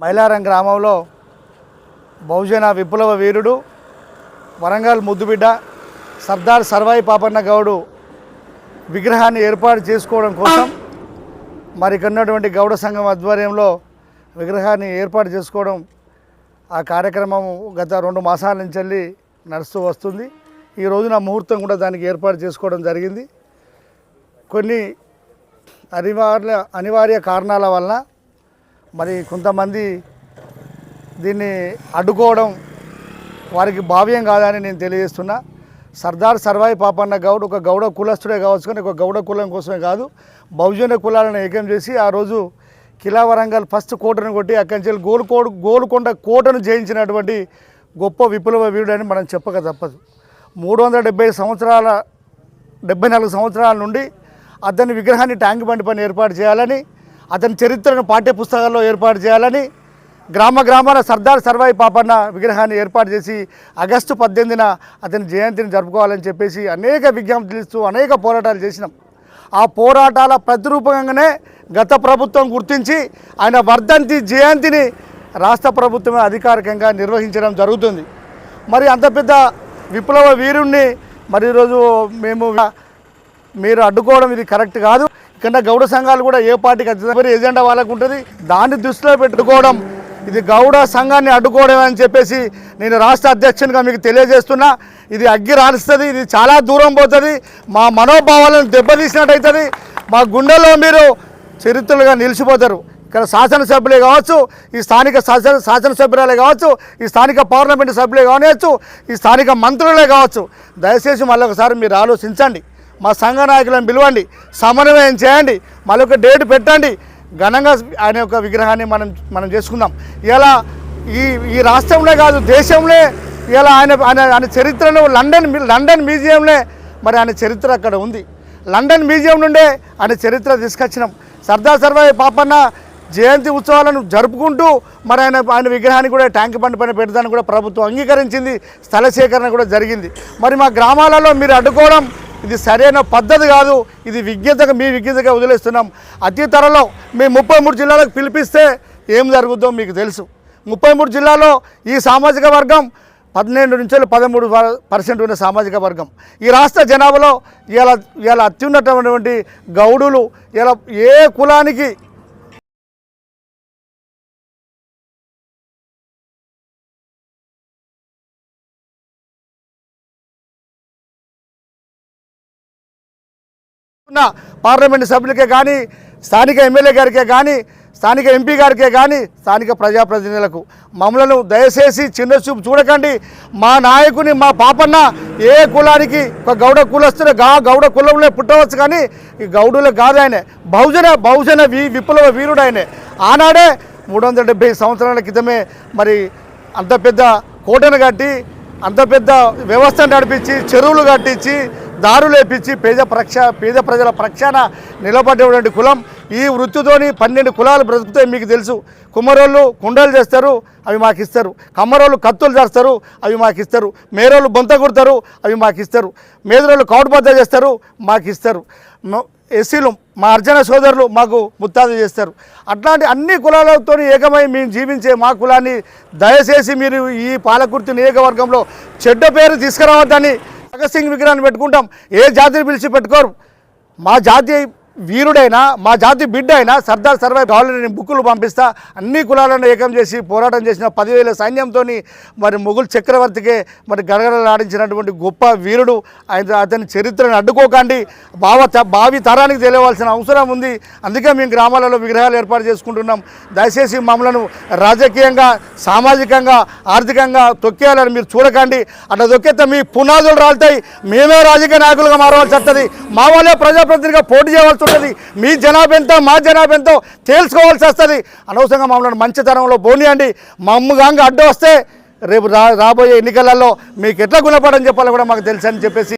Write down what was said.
మైలారం గ్రామంలో బహుజన విప్లవ వీరుడు వరంగల్ ముద్దుబిడ్డ సర్దార్ సర్వాయి పాపన్న గౌడు విగ్రహాన్ని ఏర్పాటు చేసుకోవడం కోసం మరి ఉన్నటువంటి గౌడ సంఘం ఆధ్వర్యంలో విగ్రహాన్ని ఏర్పాటు చేసుకోవడం ఆ కార్యక్రమం గత రెండు మాసాల నుంచి వెళ్ళి నడుస్తూ వస్తుంది. ఈ రోజున ముహూర్తం కూడా దానికి ఏర్పాటు చేసుకోవడం జరిగింది. కొన్ని అనివార్య అనివార్య కారణాల వలన మరి కొంతమంది దీన్ని అడ్డుకోవడం వారికి భావ్యం కాదని నేను తెలియజేస్తున్నా. సర్దార్ సర్వాయి పాపన్న గౌడ్ ఒక గౌడ కులస్తుడే కావచ్చు కానీ ఒక గౌడ కులం కోసమే కాదు. బహుజన కులాలను ఏకం చేసి ఆ రోజు కిలా వరంగల్ ఫస్ట్ కోటను కొట్టి అక్కడి నుంచి వెళ్ళి గోల్కోడు గోల్కొండ కోటను జయించినటువంటి గొప్ప విప్లవ వీరుడు అని మనం చెప్పక తప్పదు. మూడు వందల డెబ్బై సంవత్సరాల డెబ్బై నాలుగు సంవత్సరాల నుండి అతని విగ్రహాన్ని ట్యాంక్ బండి పని ఏర్పాటు చేయాలని అతని చరిత్రను పాఠ్య పుస్తకాల్లో ఏర్పాటు చేయాలని గ్రామ గ్రామాల సర్దార్ సర్వాయి పాపన్న విగ్రహాన్ని ఏర్పాటు చేసి ఆగస్టు పద్దెనిమిదిన అతని జయంతిని జరుపుకోవాలని చెప్పేసి అనేక విజ్ఞప్తులు ఇస్తూ అనేక పోరాటాలు చేసినాం. ఆ పోరాటాల ప్రతిరూపంగానే గత ప్రభుత్వం గుర్తించి ఆయన వర్ధంతి జయంతిని రాష్ట్ర ప్రభుత్వమే అధికారికంగా నిర్వహించడం జరుగుతుంది. మరి అంత పెద్ద విప్లవ వీరుణ్ణి మరి ఈరోజు మేము మీరు అడ్డుకోవడం ఇది కరెక్ట్ కాదు. ఇక్కడ గౌడ సంఘాలు కూడా ఏ పార్టీకి అతని ఎజెండా వాళ్ళకు ఉంటుంది. దాన్ని దృష్టిలో పెట్టుకోవడం ఇది గౌడ సంఘాన్ని అడ్డుకోవడం అని చెప్పేసి నేను రాష్ట్ర అధ్యక్షునిగా మీకు తెలియజేస్తున్నా. ఇది అగ్గి రాలుస్తుంది ఇది చాలా దూరం పోతుంది. మా మనోభావాలను దెబ్బతీసినట్టయితుంది. మా గుండెల్లో మీరు చరిత్రలుగా నిలిచిపోతారు. ఇక్కడ శాసనసభ్యులే కావచ్చు ఈ స్థానిక శాసన శాసనసభ్యురాలే కావచ్చు ఈ స్థానిక పార్లమెంటు సభ్యులే కావచ్చు ఈ స్థానిక మంత్రులే కావచ్చు. దయచేసి మళ్ళీ ఒకసారి మీరు ఆలోచించండి. మా సంఘ నాయకులను పిలవండి సమన్వయం చేయండి మళ్ళీ ఒక డేట్ పెట్టండి. ఘనంగా ఆయన యొక్క విగ్రహాన్ని మనం మనం చేసుకుందాం. ఇలా ఈ ఈ రాష్ట్రంలో కాదు దేశంలో ఇలా ఆయన ఆయన ఆయన చరిత్రను లండన్ లండన్ మ్యూజియంలో మరి ఆయన చరిత్ర అక్కడ ఉంది. లండన్ మ్యూజియం నుండే ఆయన చరిత్ర తీసుకొచ్చినాం. సర్దార్ సర్వాయి పాపన్న జయంతి ఉత్సవాలను జరుపుకుంటూ మరి ఆయన ఆయన విగ్రహాన్ని కూడా ట్యాంక్ బండ్ పైన పెట్టడానికి కూడా ప్రభుత్వం అంగీకరించింది. స్థల సేకరణ కూడా జరిగింది. మరి మా గ్రామాలలో మీరు అడ్డుకోవడం ఇది సరైన పద్ధతి కాదు. ఇది విజ్ఞతగా మీ విజ్ఞతగా వదిలేస్తున్నాం. అతి త్వరలో మీ ముప్పై మూడు జిల్లాలకు పిలిపిస్తే ఏం జరుగుతుందో మీకు తెలుసు. ముప్పై మూడు జిల్లాలో ఈ సామాజిక వర్గం పన్నెండు నుంచి పదమూడు పర్సెంట్ ఉన్న సామాజిక వర్గం. ఈ రాష్ట్ర జనాభాలో ఇలా ఇలా అత్యున్నతమైనటువంటి గౌడులు ఇలా ఏ కులానికి ఉన్న పార్లమెంట్ సభ్యులకే కానీ స్థానిక ఎమ్మెల్యే గారికే కానీ స్థానిక ఎంపీ గారికే కానీ స్థానిక ప్రజాప్రతినిధులకు మమ్మలను దయచేసి చిన్న చూపు చూడకండి. మా నాయకుని మా పాపన్న ఏ కులానికి ఒక గౌడ కులస్తున్న గా గౌడ కులంలో పుట్టవచ్చు కానీ ఈ గౌడులో కాదు ఆయన. బహుజన బహుజన వి విప్లవ వీరుడు ఆయనే. ఆనాడే మూడు వందల డెబ్బై సంవత్సరాల క్రితమే మరి అంత పెద్ద కోటను కట్టి అంత పెద్ద వ్యవస్థ నడిపించి చెరువులు కట్టించి దారులేపించి పేద ప్రక్ష పేద ప్రజల ప్రక్షాన నిలబడేటువంటి కులం. ఈ వృత్తితోని పన్నెండు కులాలు బ్రతుకుతాయి మీకు తెలుసు. కుమ్మరోళ్ళు కుండలు చేస్తారు అవి మాకు ఇస్తారు. కమ్మరోళ్ళు కత్తులు చేస్తారు అవి మాకు ఇస్తారు. మేరోళ్ళు బొంత కుడతారు అవి మాకు ఇస్తారు. మేదరోళ్ళు కౌటుబద్ద చేస్తారు మాకు ఇస్తారు. ఎస్సీలు మా అర్జన సోదరులు మాకు ముత్తాదు చేస్తారు. అట్లాంటి అన్ని కులాలతో ఏకమై మేము జీవించే మా కులాన్ని దయచేసి మీరు ఈ పాలకుర్తి నియోజకవర్గంలో చెడ్డ పేరు తీసుకురావద్దని భగత్ సింగ్ విగ్రహాన్ని పెట్టుకుంటాం. ఏ జాతిని పిలిచి పెట్టుకోరు. మా జాతి వీరుడైనా మా జాతి బిడ్డ అయినా సర్దార్ సర్వాయి కావాలని బుక్కులు పంపిస్తా అన్ని కులాలను ఏకం చేసి పోరాటం చేసిన పదివేల సైన్యంతో మరి మొఘల్ చక్రవర్తికే మరి గడగడలాడించినటువంటి గొప్ప వీరుడు ఆయన అతని చరిత్రను అడ్డుకోకండి. భావ త- భావి తరానికి తెలియవలసిన అవసరం ఉంది. అందుకే మేము గ్రామాలలో విగ్రహాలు ఏర్పాటు చేసుకుంటున్నాం. దయచేసి మమ్మలను రాజకీయంగా సామాజికంగా ఆర్థికంగా తొక్కేయాలని మీరు చూడకండి. అట్లా తొక్కేస్తే మీ పునాదులు రాలుతాయి. మేమే రాజకీయ నాయకులుగా మారవలసి వస్తుంది. మా వాళ్ళే ప్రజాప్రతినిధిగా పోటీ చేయవలసి వస్తుంటుంది మీ జనాభా ఎంతో మా జనాభా ఎంతో తేల్చుకోవాల్సి వస్తుంది. అనవసరంగా మమ్మల్ని మంచితనంలో బోనియండి. మా అమ్మగాంగ అడ్డు వస్తే రేపు రా రాబోయే ఎన్నికలలో మీకు ఎట్లా గుణపడని చెప్పాలో కూడా మాకు తెలుసు అని చెప్పేసి